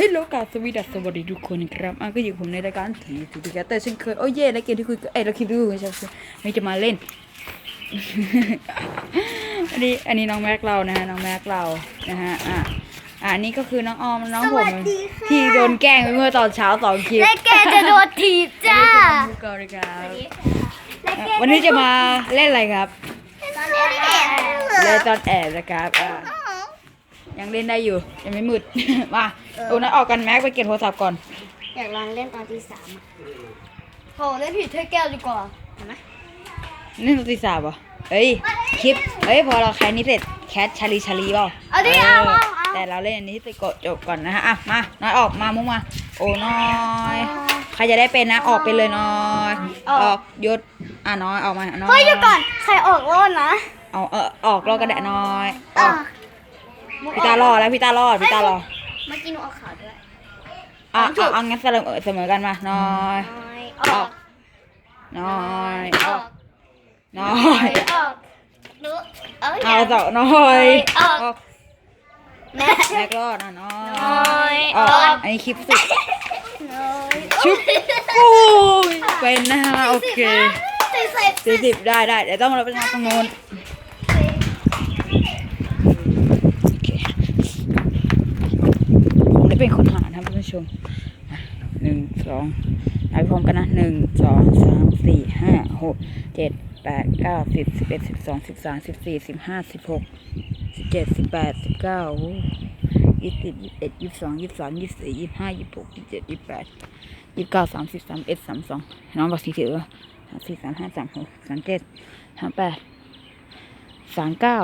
ฮ้ยโลกาสวีดัสสวัสดีทุกคนครับอะก็อยู่ผมในรายการทีทูดิแกเตอร์เช่นเคยโอ้ยเย่และเกมที่คุยเอ้ยเราคิดดูใช่ไหมไม่จะมาเล่น อันนี้อันนี้น้องแม็กเรานะฮะน้องแม็กเรานะฮะอะอะอันนี้ก็คือน้องออมน้องผมสวัสดีค่ะที่โดนแกล้งไปเมื่อตอนเช้าสองคลิปและแกจะโดนถีบจ้าผู้กองครับและแกวันนี้จะมาเล่นอะไรครับตอนแอบเล่นตอนแอบนะครับอะ ยังเล่นได้อยู่ ยังไม่มืด มาโอ้นั้นออกกันแม็กไปเก็บโทรศัพท์ก่อน อยากลองเล่นตอนที่สามโหเล่นผิดเท่แก้วดีกว่าเห็นไหมนี่ดนตรีสาบเหรอเอ้ยคลิปเอ้ยพอเราแคสนี้เสร็จแคสชาลีชาลีเปล่าเอาดิเอาเอาเอาแต่เราเล่นอันนี้ไปกดจบก่อนนะฮะอะมาน้อยออกมามุ้งมา โอ้น้อยใครจะได้เป็นนะออกไปเลยน้อยออกหยุดอะน้อยออกมาน้อยเฮ้ยเดี๋ยวก่อนใครออกรอดนะเอาเออออกรอดก็ได้น้อยออก พี่ตารอดแล้วพี่ตารอดพี่ตารอดเมื่อกี้หนูออกข่าวด้วยอะเอาเอางั้นเสมอเสมอกันมาน้อยออก น้อยออออกกน้อยออกหนูเอาเอาต่อน้อยออกออกแม่แม็กรอดนะน้อน้อยออออก กอันนี้คลิปสุดน้อยชุบโอ้ยเป็นนะฮะโอเคสี่สิบสี่สิบได้ได้เดี๋ยวต้องเราไปทางตรงโน้นโอเคผมได้ เป็นคนหานะท่านผู้ชมหนึ่งสองนับพร้อมกันนะหนึ่งสองสามสี่ห้าหกเจ็ดแปดเก้าสิบสิบเอ็ดสิบสองสิบสามสิบสี่สิบห้าสิบหกสิบเจ็ดสิบแปดสิบเก้ายี่สิบยี่สิบเอ็ดยี่สิบสองยี่สิบสามยี่สิบสี่ยี่สิบห้ายี่สิบหกยี่สิบเจ็ดยี่สิบแปดยี่สิบเก้าสามสิบสามเอ็ดสามสองน้องบอกสี่สิบเออสามสี่สามห้าสามหกสามเจ็ดสามแปดสามเก้า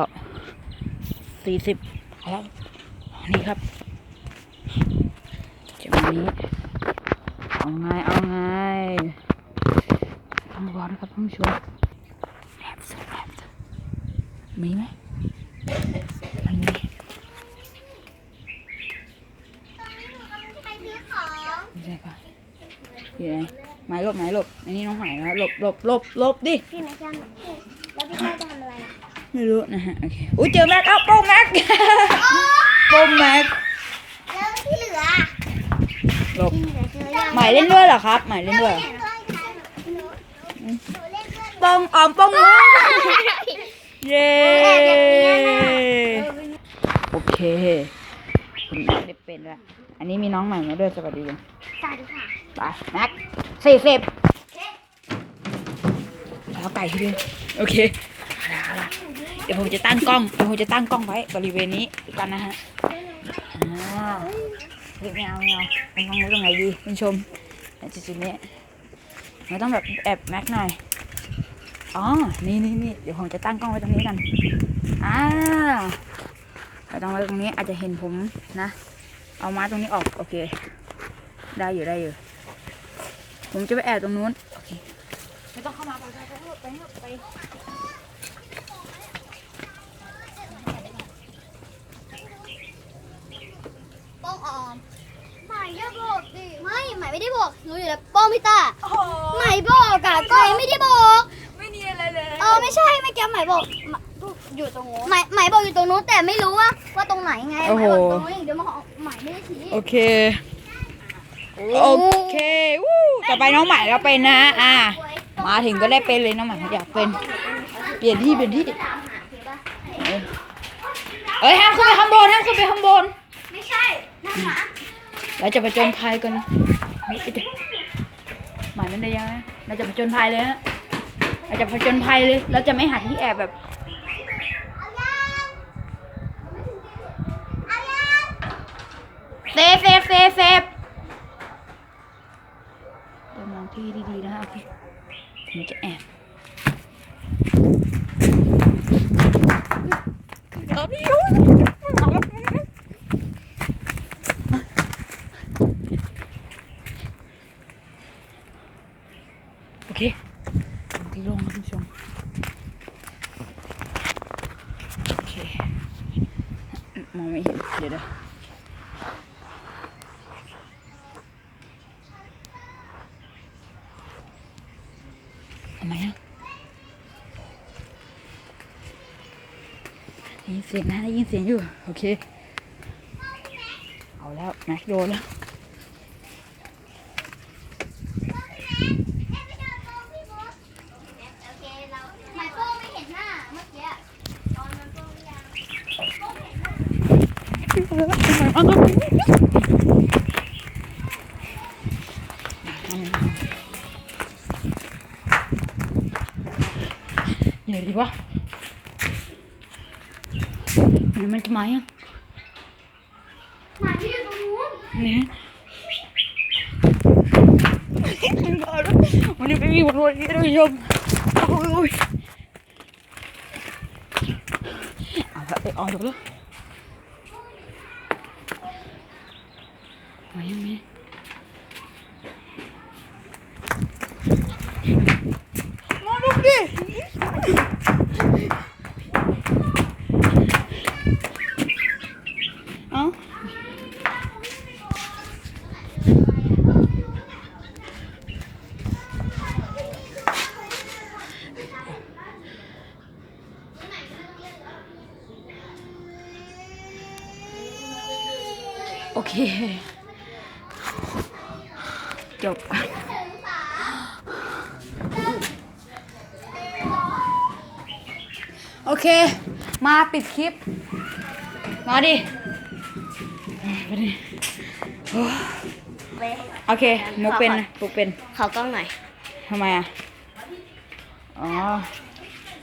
สี่สิบแล้วนี่ครับ นนี้ เอาไงเอาไงต้องบอกนะครับท่านผู้ชมแอบสุดแอบสุดมีไหมมันมีไม่ใช่ปะอยู่ไหนหมายหลบหมายหลบอันนี้น้องหมายนะหลบหลบหลบหลบดิ พี่แม็กซ์ยังแล้วพี่แม็กซ์จะทำอะไรอะไม่รู้นะฮะ โอเค อุ้ยเจอแม็กเอ้าโป้งแม็ก โป้งแม็ก แล้วที่เหลือ หลบ ที่เหลือเจอยัง หมายเล่นด้วยเหรอครับหมายเล่นด้วยเหรอโป้งออมโป้งแม็กเย้โอเคคุณแม็กได้เป็นละอันนี้มีน้องใหม่มาด้วยสวัสดีสวัสดีค่ะไปแม็กสี่สิบแล้วไก่ที่ด้วยโอเคเอาล่ะเอาล่ะเดี๋ยวผมจะตั้งกล้องเดี๋ยวผมจะตั้งกล้องไว้บริเวณนี้กันนะฮะอ่า เฮ้ยไม่เอาไม่เอามันต้องไว้ตรงไหนดีคุณชมแต่จุดนี้เราต้องแบบแอบแม็กหน่อยอ๋อนี่นี่นี่เดี๋ยวผมจะตั้งกล้องไว้ตรงนี้กันอ่าเราต้องไว้ตรงนี้อาจจะเห็นผมนะ เอามาตรงนี้ออกโอเค ได้อยู่ได้อยู่ ผมจะไปแอบตรงนู้นโอเคไม่ต้องเข้ามาไปไปไปไปไปองออมหมายอย่าบอกดิ ไม่หมายไม่ได้บอกรู้อยู่แล้วป้องพี่ตาหมายบอกอะก้อยไม่ได้บอก ไม่มีอะไรเลยเออไม่ใช่ไม่แกหมายบอกหมายอยู่ตรงนู้นหมายหมายบอกอยู่ตรงนู้นแต่ไม่รู้ว่าว่าตรงไหนไงหมายบอกตรงนู้นอย่างเดียวมาหมายไม่ได้ชี้โอเค โอเควู้ต่อไปน้องใหม่เราเป็นนะ อ่า มาถึงก็ได้เป็นเลยน้องใหม่อยากเป็น เปลี่ยนที่เปลี่ยนที่ เอ้ยห้ามขึ้นไปข้างบนห้ามขึ้นไปข้างบน ไม่ใช่นั่นหมาเราจะไปจนภัยกันไม่ได้หมายมันได้ยังไงเราจะไปจนภัยเลยฮะเราจะไปจนภัยเลย เราจะไม่หาที่แอบแบบเซฟเซฟเซฟเซฟเดี๋ยวมองที่ดีๆนะฮะโอเคผมจะแอบเอาพี่ยุ่งโอเคที่ลงนะคุณผู้ชมโอเค มองไม่เห็น เดี๋ยวเดี๋ยวทำไมอะได้ยินเสียงนะได้ยินเสียงอยู่ โอเค เอาแล้วแม็กโดนแล้ว โอเคเราหมายโป้งไม่เห็นหน้าเมื่อกี้ตอนนั้นโป้งยังโป้งเห็นหน้า เหนื่อยดีวะเดี๋ยวมันจะมายังมาที่ตรงนู้นเนี่ยวันนี้ไม่มีวันวันนี้ท่านผู้ชมโอ้ยเอาละไปเอาเดี๋ยว เลยมายังไงมาลูกดิเอ้าโอเค จบกันโอเค มาปิดคลิป มาดิไปดิโอ้โอเคมุกเป็นนะมุกเป็นเขากล้องหน่อยทำไมอะ อ๋อ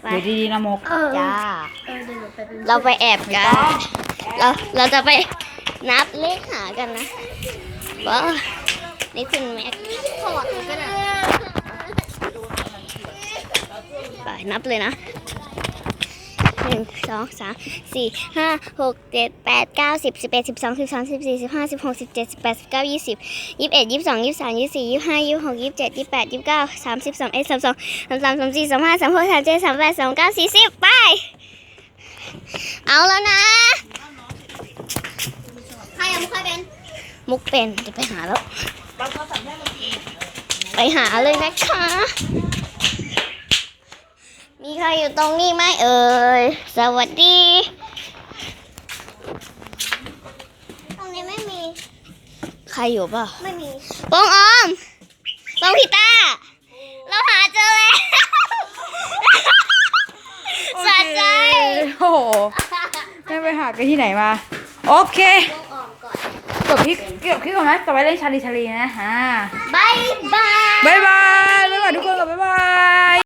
เดี๋ยวดีๆนะมุกจ้าเราไปแอบกัน เราเราจะไปนับเลขหากันนะว่า นี่คุณแม็กถอดก็ได้ไปนับเลยนะหนึ่งสองสามสี่ห้าหกเจ็ดแปดเก้าสิบสิบเอ็ดสิบสองสิบสามสิบสี่สิบห้าสิบหกสิบเจ็ดสิบแปดสิบเก้ายี่สิบยี่สิบเอ็ดยี่สิบสองยี่สิบสามยี่สิบสี่ยี่สิบห้ายี่สิบหกยี่สิบเจ็ดยี่สิบแปดยี่สิบเก้าสามสิบสามเอ็ดสามสองสามสามสามสี่สามห้าสามหกสามเจ็ดสามแปดสามเก้าสี่สิบไป เอาแล้วนะใครยังไม่เคยเป็น มุกเป็นจะไปหาแล้ว ไปหาเลยนะคะ มีใครอยู่ตรงนี้ไหมเอ่ย สวัสดี ตรงนี้ไม่มี ใครอยู่เปล่าไม่มีปองออมปองพิต้า เราหาเจอแล้วสะใจ โอ้โหได้ไปหากันที่ไหนมา โอเค จบคลิปเก็บคลิปก่อนนะต่อไปเล่นชาลีชาลีนะฮะบายบาย บ๊ายบาย บ๊ายบายทุกคนกับบ๊ายบาย